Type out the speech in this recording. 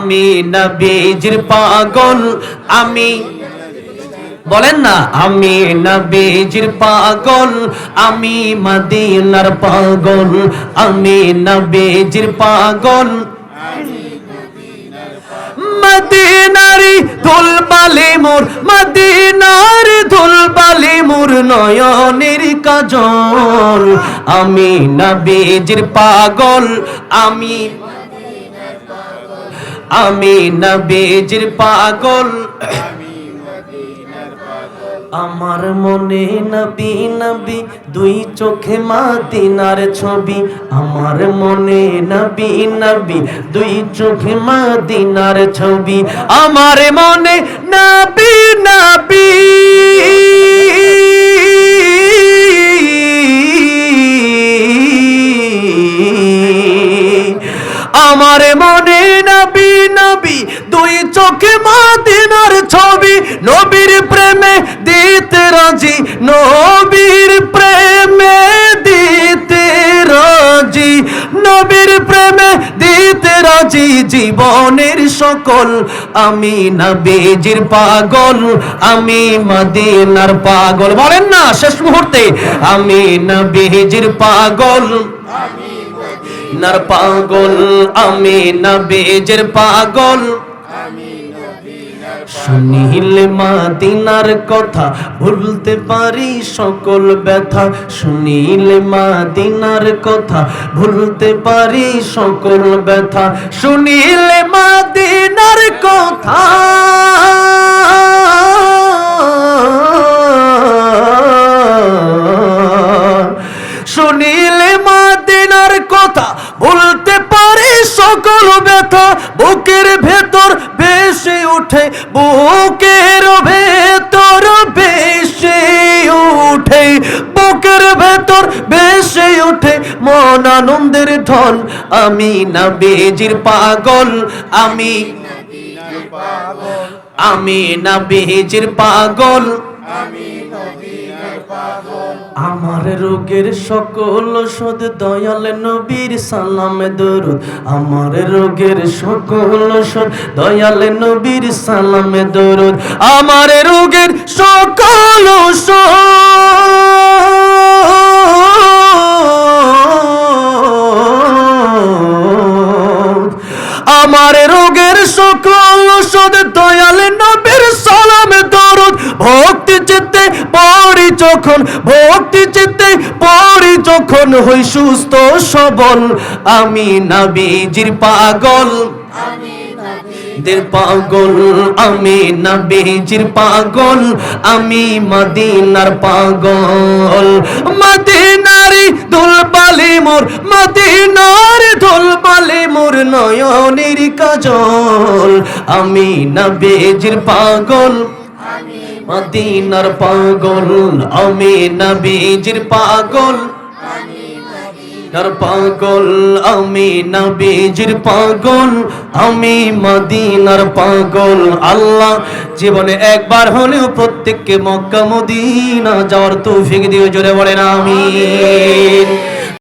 আমি নবীজির পাগল, আমি বলেন না, আমি নবীজির পাগল, আমি মদিনার পাগল, আমি নবীজির পাগল। মদিনারি ধুলবালি মোর, মদিনার ধুলবালি মোর নয়নের কাজল। আমি নবীজির পাগল, আমি আমি নবীজির পাগল। আমার মনে নবী নবী, দুই চোখে মাদিনার ছবি। আমার মনে নবী নবী, দুই চোখে মাদিনার ছবি। আমার মনে নবী আমার মনে নবী নবী, দুই চোখে মাদিনার ছবি। নবীর প্রেমে দিতে রাজি, নবীর প্রেমে দিতে রাজি। নবীর প্রেমে দিতে রাজি জীবনের সকল। আমি নবীজির পাগল, আমি মদিনার পাগল। বলেন না শেষ মুহূর্তে, আমি নবীজির পাগল। নার পাগল, আমি নবীজের পাগল। শুনিলে মাদিনার কথা ভুলতে পারি সকল ব্যথা। শুনিলে মাদিনার কথা ভুলতে পারি সকল ব্যথা। শুনিলে মাদিনার কথা শুনিলে মাদিনার কথা আনন্দের ঢল, আমি না বেজির পাগল, আমি আমি না বেজির পাগল। আমার রোগের সকল ওষুধ, দয়াল নবীর সালাম দরুদ। আমার রোগের সকল ওষুধ, দয়াল নবীর সালাম দরুদ। আমার রোগের সকল ওষুধ। আমার রোগের সকল ওষুধ দয়াল নবীর সালাম দরুদ। ভক্তি চিত্তে পড়ি যখন, ভক্তি চিত্তে পড়ি যখন হই সুস্থ সবল। আমি নবীজির পাগল। পাগল, আমি নবীজির পাগল। আমি মদিনার পাগল। মদিনারি দুলবালি মোর, মদিনার দুলবালি মোর নয়নের কাজল আমি নবীজির পাগল। মদিনার পাগল আমি নবীজির পাগল। তার পাগল আমি নবীজির পাগল। আমি মদিনার পাগল আল্লাহ জীবনে একবার হলেও প্রত্যেককে মক্কা মদিনা যাওয়ার তৌফিক দিও জোরে বলেন আমিন।